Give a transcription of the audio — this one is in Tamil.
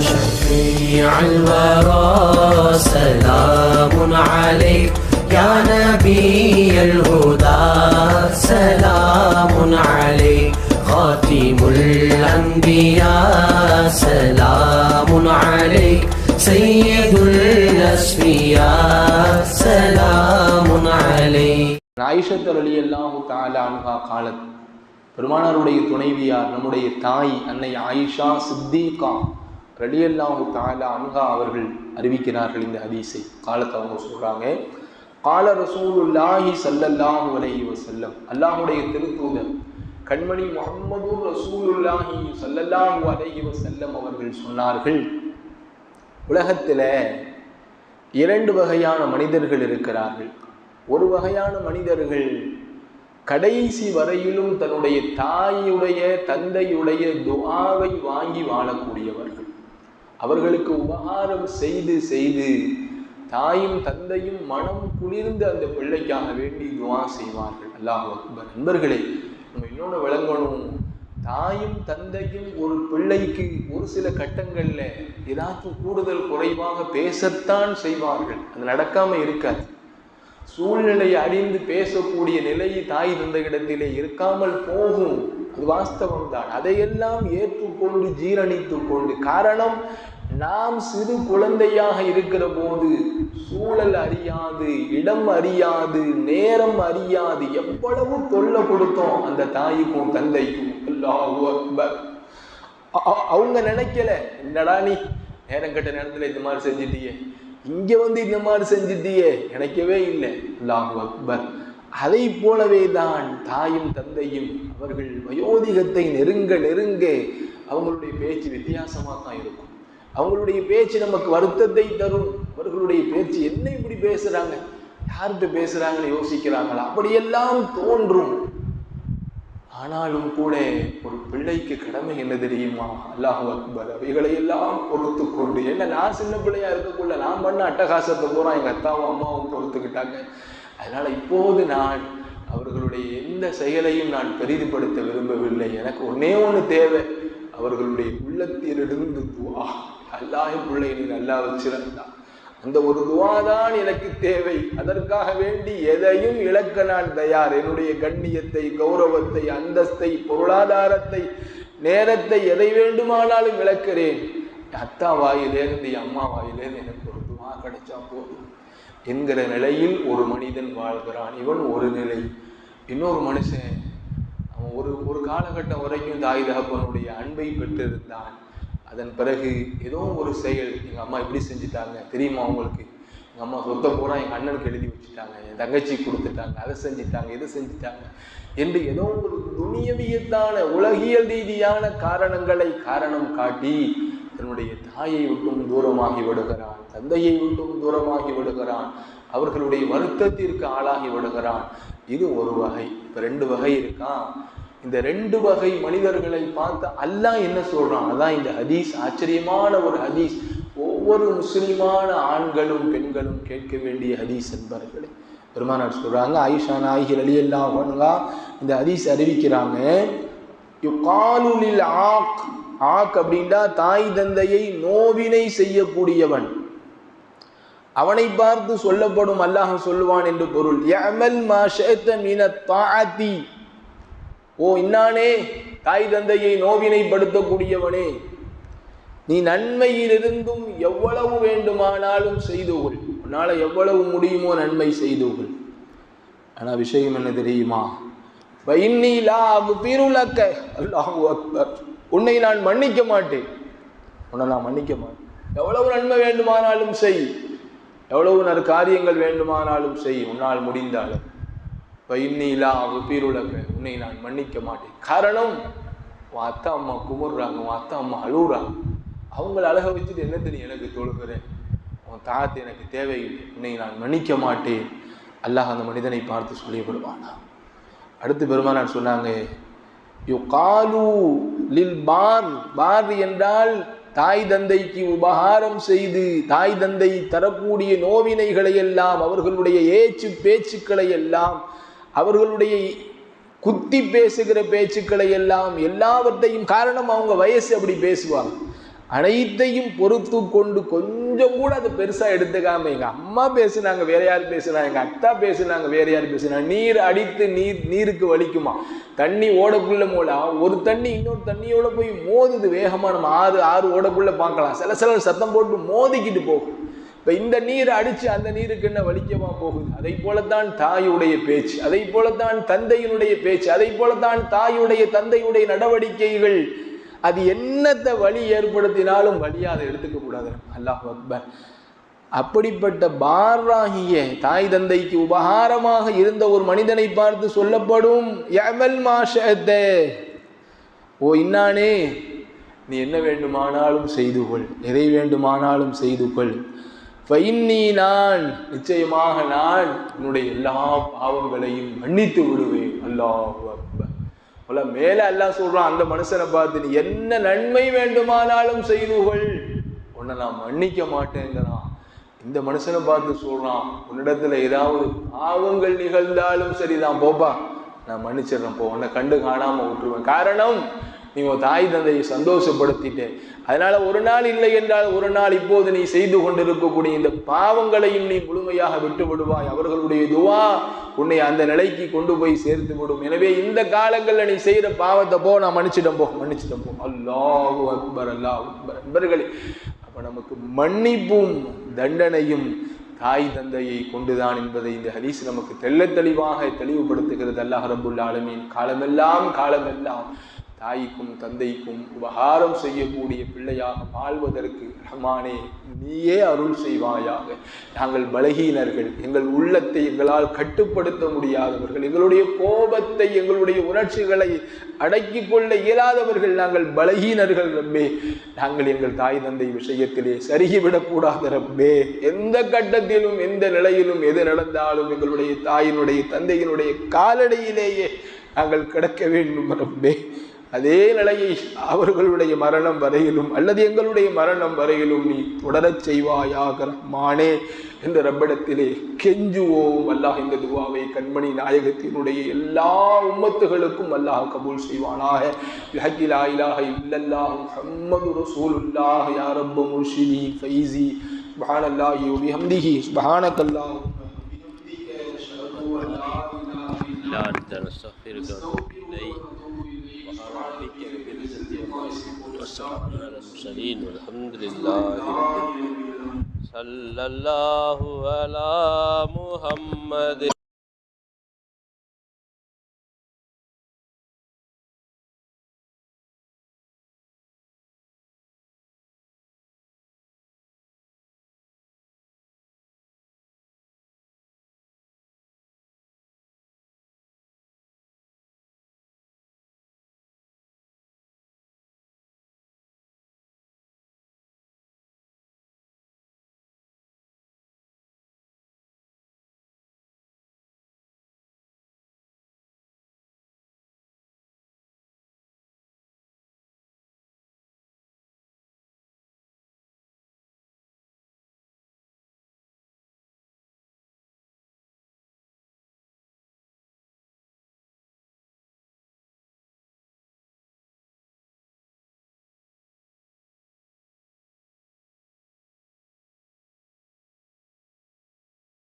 شفيع الورى سلام عليك يا نبي الهدى سلام عليك خاتم الأنبياء سلام عليك سيد الأسفياء سلام عليك ஆயிஷத் அலி அல்லாஹு தாலா அன்ஹா காலத் பெருமானாருடைய துணைவியார் நம்முடைய தாய் அன்னை ஆயிஷா சித்திகா ரலியல்லாஹு தாலா அன்ஹா அவர்கள் அறிவிக்கிறார்கள் இந்த ஹதீஸை. காலத்தை அவங்க சொல்கிறாங்க கால ரசூலுல்லாஹி சல்லல்லாஹு அலைஹி வசல்லம் அல்லாஹுடைய திருத்தூதர் கண்மணி முகமது ரசூலுல்லாஹி சல்லல்லாஹு அலைஹி வசல்லம் அவர்கள் சொன்னார்கள் உலகத்தில் இரண்டு வகையான மனிதர்கள் இருக்கிறார்கள். ஒரு வகையான மனிதர்கள் கடைசி வரையிலும் தன்னுடைய தாயுடைய தந்தையுடைய துவாவை வாங்கி வாழக்கூடியவர்கள். அவர்களுக்கு உபகாரம் செய்து செய்து தாயும் தந்தையும் மனம் குளிர்ந்து அந்த பிள்ளைக்காக வேண்டி துவா செய்வார்கள். அல்லாஹ் அக்பர். நண்பர்களே நம்ம இன்னொன்று விளங்கணும். தாயும் தந்தையும் ஒரு பிள்ளைக்கு ஒரு சில கட்டங்களில் ஏதாச்சும் கூடுதல் குறைவாக பேசத்தான் செய்வார்கள். அது நடக்காமல் இருக்காது. சூழ்நிலையை அறிந்து பேசக்கூடிய நிலை தாய் தந்தையிடத்திலே இருக்காமல் போகும். அது வாஸ்தவம் தான் அதையெல்லாம் ஏற்றுக்கொண்டு ஜீரணித்து கொண்டு காரணம் நாம் சிறு குழந்தையாக இருக்கிற போது சூழல் அறியாது இடம் அறியாது நேரம் அறியாது. எவ்வளவு தொல்லை கொடுத்தோம் அந்த தாய்க்கும் தந்தைக்கும். அவங்க நினைக்கல என்னடா நீ நேரம் கட்ட நேரத்துல இந்த மாதிரி செஞ்சிட்டியே? இங்க வந்து இந்த மாதிரி செஞ்சிட்டியே? நினைக்கவே இல்லை. அல்லாஹு அக்பர். அதை போலவே தான் தாயும் தந்தையும் அவர்கள் வயோதிகத்தை நெருங்க நெருங்க அவங்களுடைய பேச்சு வித்தியாசமாக தான் இருக்கும். அவங்களுடைய பேச்சு நமக்கு வருத்தத்தை தரும். அவர்களுடைய பேச்சு என்ன இப்படி பேசுறாங்க? யார்கிட்ட பேசுறாங்கன்னு யோசிக்கிறாங்களா? அப்படியெல்லாம் தோன்றும். ஆனாலும் கூட ஒரு பிள்ளைக்கு கடமை என்ன தெரியுமா? அல்லாஹ் அக்பர் அவைகளை எல்லாம் பொறுத்து கொண்டு என்ன நான் சின்ன பிள்ளையா இருக்கக்குள்ள நான் பண்ண அட்டகாசத்தை பூரா எங்க அத்தாவும் அம்மாவும் பொறுத்துக்கிட்டாங்க. அதனால இப்போது நான் அவர்களுடைய எந்த செயலையும் நான் பெரிதுபடுத்த விரும்பவில்லை. எனக்கு ஒன்னே ஒன்று தேவை. அவர்களுடைய உள்ளத்திலிருந்து துவா. அல்லாஹ் பிள்ளை நீ நல்லா வச்சிருந்தான் அந்த ஒரு துவா தான் எனக்கு தேவை. அதற்காக வேண்டி எதையும் இழக்க நான் தயார். என்னுடைய கண்ணியத்தை கௌரவத்தை அந்தஸ்தை பொருளாதாரத்தை நேரத்தை எதை வேண்டுமானாலும் இழக்கிறேன். அத்தா வாயிலேருந்து அம்மா வாயிலேருந்து எனக்கு ஒரு துவா கிடைச்சா போதும். என்கிற நிலையில் ஒரு மனிதன் வாழ்கிறான். இவன் ஒரு நிலை. இன்னொரு மனுஷன் அவன் ஒரு ஒரு காலகட்டம் வரைக்கும் தாய் தகப்பனுடைய அன்பை பெற்றிருந்தான். அதன் பிறகு ஏதோ ஒரு செயல் எங்கள் அம்மா இப்படி செஞ்சுட்டாங்க. தெரியுமா அவங்களுக்கு எங்கள் அம்மா சொத்தை பூரா எங்கள் அண்ணனுக்கு எழுதி வச்சுட்டாங்க. என் தங்கச்சி கொடுத்துட்டாங்க. அதை செஞ்சுட்டாங்க இதை செஞ்சுட்டாங்க என்று ஏதோ ஒரு துணியவியத்தான உலகியல் ரீதியான காரணங்களை காரணம் காட்டி தன்னுடைய தாயை விட்டும் தூரமாகி விடுகிறான். தந்தையை விட்டும் தூரமாகி விடுகிறான். அவர்களுடைய வருத்தத்திற்கு ஆளாகி விடுகிறான். இது ஒரு வகை. இப்போ ரெண்டு வகை இருக்கான் இந்த ரெண்டு வகை மனிதர்களை பார்த்து அல்லாஹ் என்ன சொல்றான்? அதான் இந்த ஹதீஸ். ஆச்சரியமான ஒரு ஹதீஸ். ஒவ்வொரு முஸ்லிமான ஆண்களும் பெண்களும் கேட்க வேண்டிய ஹதீஸ் என்பவர்களே பெருமானார் சொல்றாங்க ஆயிஷா நாய்கள் அலி எல்லாம் இந்த ஹதீஸ் அறிவிக்கிறாங்க யுகாலுலில் ஆக். ஆக் அப்படின்னா தாய் தந்தையை நோவினை செய்யக்கூடியவன். அவனை பார்த்து சொல்லப்படும் அல்லாஹ் சொல்லுவான் என்று பொருள். யமல் மா மீன மின ஓ இன்னானே தாய் தந்தையை நோவினைப்படுத்தக்கூடியவனே. நீ நன்மையிலிருந்தும் எவ்வளவு வேண்டுமானாலும் செய்து கொள். எவ்வளவு முடியுமோ நன்மை செய்து கொள். விஷயம் என்ன தெரியுமா? உன்னை நான் மன்னிக்க மாட்டேன். உன்னை நான் மன்னிக்க மாட்டேன். எவ்வளவு நன்மை வேண்டுமானாலும் செய். எவ்வளவு நற்காரியங்கள் வேண்டுமானாலும் செய். உன்னால் முடிந்தாலும் வைன்னீலா அகுபீருலக உன்னை நான் மன்னிக்க மாட்டேன். காரணம் உன் அத்தா அம்மா குமுறுறாங்க உன் அத்தா அம்மா அழுகுறாங்க அவங்கள அழக வச்சுட்டு என்ன தெரியும் எனக்கு தொழுகிறேன்? உன் தாத்து எனக்கு தேவையில்லை. உன்னை நான் மன்னிக்க மாட்டேன். அல்லாஹ் அந்த மனிதனை பார்த்து சொல்லிவிடுவானா? அடுத்து பெருமானார் சொன்னாங்க யு காலு லில் பார். பார் என்றால் தாய் தந்தைக்கு உபகாரம் செய்து தாய் தந்தை தரக்கூடிய நோவினைகளை எல்லாம் அவர்களுடைய ஏச்சு பேச்சுக்களை எல்லாம் அவர்களுடைய குத்தி பேசுகிற பேச்சுக்களை எல்லாம் எல்லாவற்றையும் காரணம் அவங்க வயசு அப்படி பேசுவாங்க. அனைத்தையும் பொறுத்து கொண்டு கொஞ்சம் கூட அது பெருசாக எடுத்துக்காம எங்கள் அம்மா பேசுனாங்க வேற யார் பேசுனா எங்கள் அத்தா பேசுனாங்க வேற யார் பேசுனா நீர் அடித்து நீர் நீருக்கு வலிக்குமா? தண்ணி ஓடக்குள்ள மூலம் ஒரு தண்ணி இன்னொரு தண்ணியோட போய் மோதுது வேகமாக நம்ம ஆறு ஆறு ஓடக்குள்ள பார்க்கலாம். சில சில சத்தம் போட்டு மோதிக்கிட்டு போகும். இப்போ இந்த நீர் அடித்து அந்த நீருக்கு என்ன வலிக்கவா போகுது? அதை போலத்தான் தாயுடைய பேச்சு அதை போலத்தான் தந்தையினுடைய பேச்சு அதை போலத்தான் தாயுடைய தந்தையுடைய நடவடிக்கைகள். அது என்னத்தை வழி ஏற்படுத்தினாலும் வழியாக அதை எடுத்துக்க கூடாது. அல்லாஹ் அக்பர். அப்படிப்பட்ட பாராகிய தாய் தந்தைக்கு உபகாரமாக இருந்த ஒரு மனிதனை பார்த்து சொல்லப்படும் எமல் மாஷத்தே ஓ இன்னானே நீ என்ன வேண்டுமானாலும் செய்து கொள். எதை வேண்டுமானாலும் செய்து கொள். ஃபைன்னி நான் நிச்சயமாக நான் உன்னுடைய எல்லா பாவங்களையும் மன்னித்து விடுவேன். அல்லாஹ் அக்பர். போல மேல அல்லாஹ் சொல்றான் அந்த மனுஷனை பார்த்து நீ என்ன நன்மை வேண்டுமானாலும் செய்துகள் உன்னை நான் மன்னிக்க மாட்டேங்கிறான். இந்த மனுஷனை பார்த்து சொல்றான் உன்னிடத்துல ஏதாவது பாவங்கள் நிகழ்ந்தாலும் சரிதான் போப்பா நான் மன்னிச்சிடுறேன். போ உன்னை கண்டு காணாம விட்டுருவேன். காரணம் நீ உன் தாய் தந்தையை சந்தோஷப்படுத்திட்டு. அதனால ஒரு நாள் இல்லை என்றால் ஒரு நாள் இப்போது நீ செய்து கொண்டிருக்கக்கூடிய இந்த பாவங்களையும் நீ முழுமையாக விட்டு விடுவாய். அவர்களுடைய துவா உன்னை அந்த நிலைக்கு கொண்டு போய் சேர்த்து விடும். எனவே இந்த காலங்களில் நீ செய்கிற பாவத்தை போ நான் மன்னிச்சிட்டேன் போ மன்னிச்சிட்டேன் போ. அல்லாஹு அக்பர் அல்லாஹ் அக்பர். அன்பர்களே அப்போ நமக்கு மன்னிப்பும் தண்டனையும் தாய் தந்தையை கொண்டுதான் என்பதை இந்த ஹதீஸ் நமக்கு தெள்ளத் தெளிவாக தெளிவுபடுத்துகிறது. அல்லாஹ் ரபுல்லா ஆலமீன். காலமெல்லாம் காலமெல்லாம் தாய்க்கும் தந்தைக்கும் உபகாரம் செய்யக்கூடிய பிள்ளையாக வாழ்வதற்கு ரஹ்மானே நீயே அருள் செய்வாயாக. நாங்கள் பலகீனர்கள் எங்கள் உள்ளத்தை எங்களால் கட்டுப்படுத்த முடியாதவர்கள் எங்களுடைய கோபத்தை எங்களுடைய உணர்ச்சிகளை அடக்கி கொள்ள இயலாதவர்கள் நாங்கள் பலகீனர்கள் ரப்பே. நாங்கள் எங்கள் தாய் தந்தை விஷயத்திலே சருகிவிடக்கூடாத ரப்பே. எந்த கட்டத்திலும் எந்த நிலையிலும் எது நடந்தாலும் எங்களுடைய தாயினுடைய தந்தையினுடைய காலடியிலேயே நாங்கள் கிடக்க வேண்டும் ரப்பே. அதே நிலையை அவர்களுடைய மரணம் வரையிலும் அல்லது எங்களுடைய மரணம் வரையிலும் நீ தொடரச் செய்வாயாக ரஹ்மானே என்ற ரப்பிடத்திலே கெஞ்சுவோம் அல்லாஹ் இந்த துவாவை கண்மணி நாயகத்தினுடைய எல்லா உம்மத்துகளுக்கும் அல்லாஹ் கபூல் செய்வானாக பிஹக்கி லா இலாஹ இல்லல்லாஹ் முஹம்மது ரசூலுல்லாஹ் யா ரப்ப முர்ஷிதி ஃபைசி சுப்ஹானல்லாஹி வ பிஹம்திஹி சுப்ஹானக்கல்லாஹும்ம வ பிஹம்திக அஷ்ஹது அன் லா இலாஹ இல்லா لا أنت نستغفرك ونتوب إليك والسلام على المرسلين والحمد لله صلى الله على محمد.